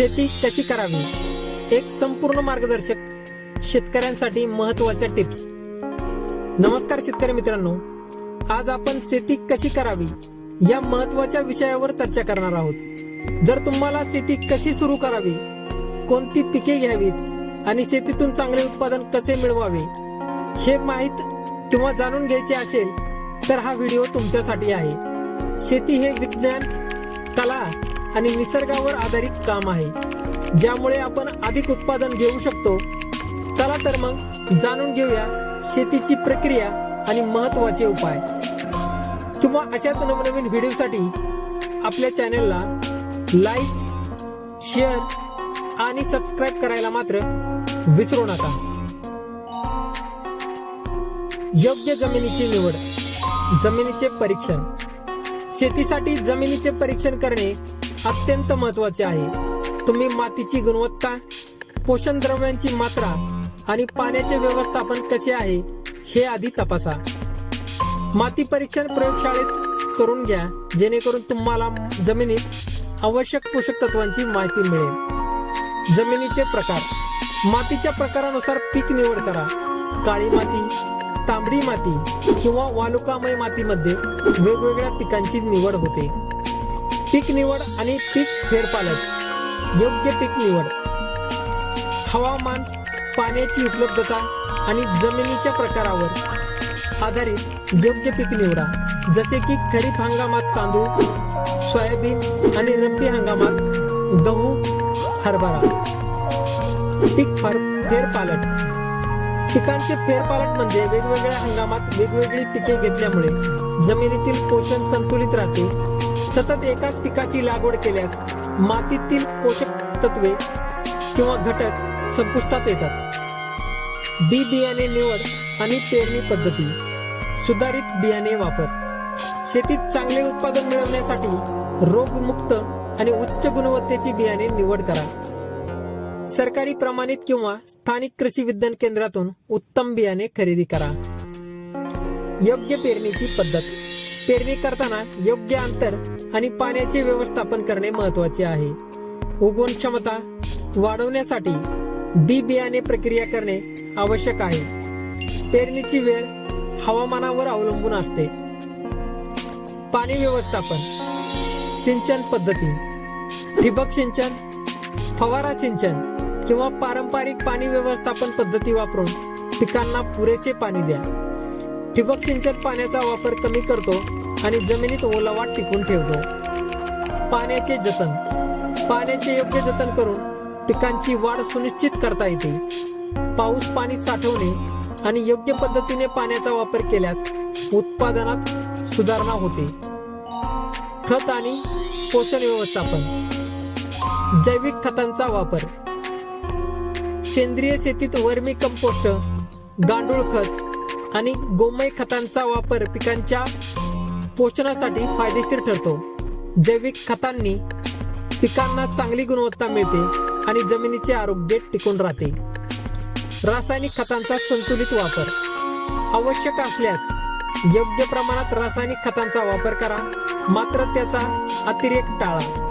शेती कशी करावी. एक संपूर्ण मार्गदर्शक शेतकऱ्यांसाठी महत्त्वाच्या टिप्स. नमस्कार शेतकरी मित्रांनो. आज आपण शेती कशी करावी या महत्त्वाच्या विषयावर चर्चा करणार आहोत. जर तुम्हाला शेती कशी सुरू करावी कोणती पिके घ्यावीत आणि शेतीतून चांगले उत्पादन कसे मिळवावे हे माहीत किंवा जाणून घ्यायचे असेल तर हा व्हिडिओ तुमच्यासाठी आहे. शेती हे विज्ञान कला आणि निसर्गावर आधारित काम आहे. ज्यामुळे आपण अधिक उत्पादन घेऊ शकतो. चला तर मग जाणून घेऊया शेतीची प्रक्रिया आणि महत्त्वाचे उपाय. किंवा अशाच नवनवीन व्हिडिओसाठी आपल्या चॅनलला लाईक शेअर आणि सबस्क्राईब करायला मात्र विसरू नका. योग्य जमिनीची निवड जमिनीचे परीक्षण. शेतीसाठी जमिनीचे परीक्षण करणे अत्यंत महत्त्वाचे आहे. तुम्ही मातीची गुणवत्ता पोषण द्रव्यांची मात्रा आणि पाण्याचे व्यवस्थापन कसे आहे हे आधी तपासा. माती परीक्षण प्रयोगशाळेत करून घ्या जेणेकरून तुम्हाला जमिनीत आवश्यक पोषक तत्वांची माहिती मिळेल. जमिनीचे प्रकार. मातीच्या प्रकारानुसार पीक निवड करा. काळी माती तांबडी माती किंवा वालुकामय मातीमध्ये वेगवेगळ्या पिकांची निवड होते. पीक निवड आणि पीक फेरपालट. योग्य पीक निवड. हवामान पाण्याची उपलब्धता आणि जमिनीच्या प्रकारावर आधारित योग्य पीक निवडा. जसे की खरीप हंगामात तांदूळ सोयाबीन आणि रब्बी हंगामात गहू हरभरा. पीक फर फेरपालट. पिकांचे फेरपालट म्हणजे वेगवेगळ्या हंगामात वेगवेगळी पिके घेतल्यामुळे जमिनीतील पोषण संतुलित राहते. सतत एकाच पिकाची लागवड केल्यास मातीतील पोषक तत्वे किंवा घटक संपुष्टात येतात. बी बियाणे निवड आणि पेरणी पद्धती. सुधारित बियाणे वापर. शेतीत चांगले उत्पादन मिळवण्यासाठी रोगमुक्त आणि उच्च गुणवत्तेची बियाणे निवड करा. सरकारी प्रमाणित किंवा स्थानिक कृषी विज्ञान केंद्रातून उत्तम बियाणे खरेदी करा. योग्य पेरणीची पद्धत. पेरणी करताना योग्य अंतर आणि पाण्याचे व्यवस्थापन करणे महत्त्वाचे आहे. उगवण क्षमता वाढवण्यासाठी बी बियाणे प्रक्रिया करणे आवश्यक आहे. पेरणीची वेळ हवामानावर अवलंबून असते. पाणी व्यवस्थापन सिंचन पद्धती ठिबक सिंचन फवारा सिंचन किंवा पारंपरिक पाणी व्यवस्थापन पद्धती वापरून पिकांना पुरेसे पाणी द्या. ठिबक सिंचन पाण्याचा वापर कमी करतो आणि जमिनीत ओलावा टिकून ठेवतो. पाण्याचे जतन. पाण्याचे योग्य जतन करून पिकांची वाढ सुनिश्चित करता येते. पाऊस पाणी साठवणे आणि योग्य पद्धतीने पाण्याचा वापर केल्यास उत्पादनात सुधारणा होते. खत आणि पोषण व्यवस्थापन. जैविक खतांचा वापर. सेंद्रिय शेतीत वर्मी कंपोस्ट गांडूळ खत आणि गोमय खतांचा वापर पिकांच्या पोषणासाठी फायदेशीर ठरतो. जैविक खतांनी पिकांना चांगली गुणवत्ता मिळते आणि जमिनीचे आरोग्य टिकून राहते. रासायनिक खतांचा संतुलित वापर आवश्यक असल्यास योग्य प्रमाणात रासायनिक खतांचा वापर करा मात्र त्याचा अतिरेक टाळा.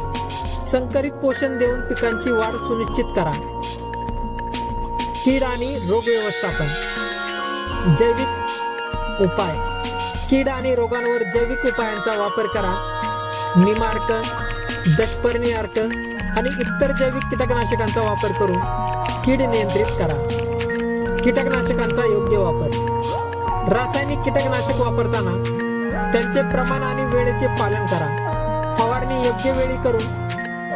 संकरित पोषण देऊन पिकांची वाढ सुनिश्चित करा. कीड आणि रोग व्यवस्थापन. जैविक उपाय. कीड आणि रोगांवर जैविक उपायांचा वापर करा. निमार्क जशपर्णी अर्क आणि इतर जैविक कीटकनाशकांचा वापर करून कीड नियंत्रित करा. कीटकनाशकांचा योग्य वापर. रासायनिक कीटकनाशक वापरताना त्यांचे प्रमाण आणि वेळेचे पालन करा. फवारणी योग्य वेळी करून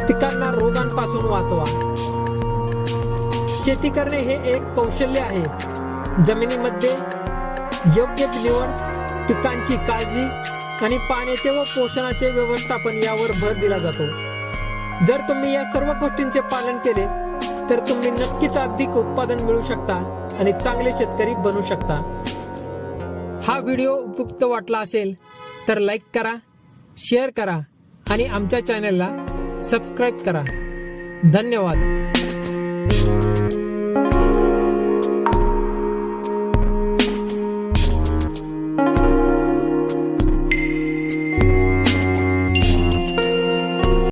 पिकांना रोगांपासून वाचवा. शेती करणे हे एक कौशल्य आहे. जमिनीमध्ये योग्य निवड पिकांची काळजी आणि पाण्याचे व पोषणाचे व्यवस्थापन यावर भर दिला जातो. जर तुम्ही या सर्व गोष्टींचे पालन केले तर तुम्ही नक्कीच अधिक उत्पादन मिळू शकता आणि चांगले शेतकरी बनू शकता. हा व्हिडिओ उपयुक्त वाटला असेल तर लाईक करा शेअर करा आणि आमच्या चॅनलला सबस्क्राईब करा. धन्यवाद.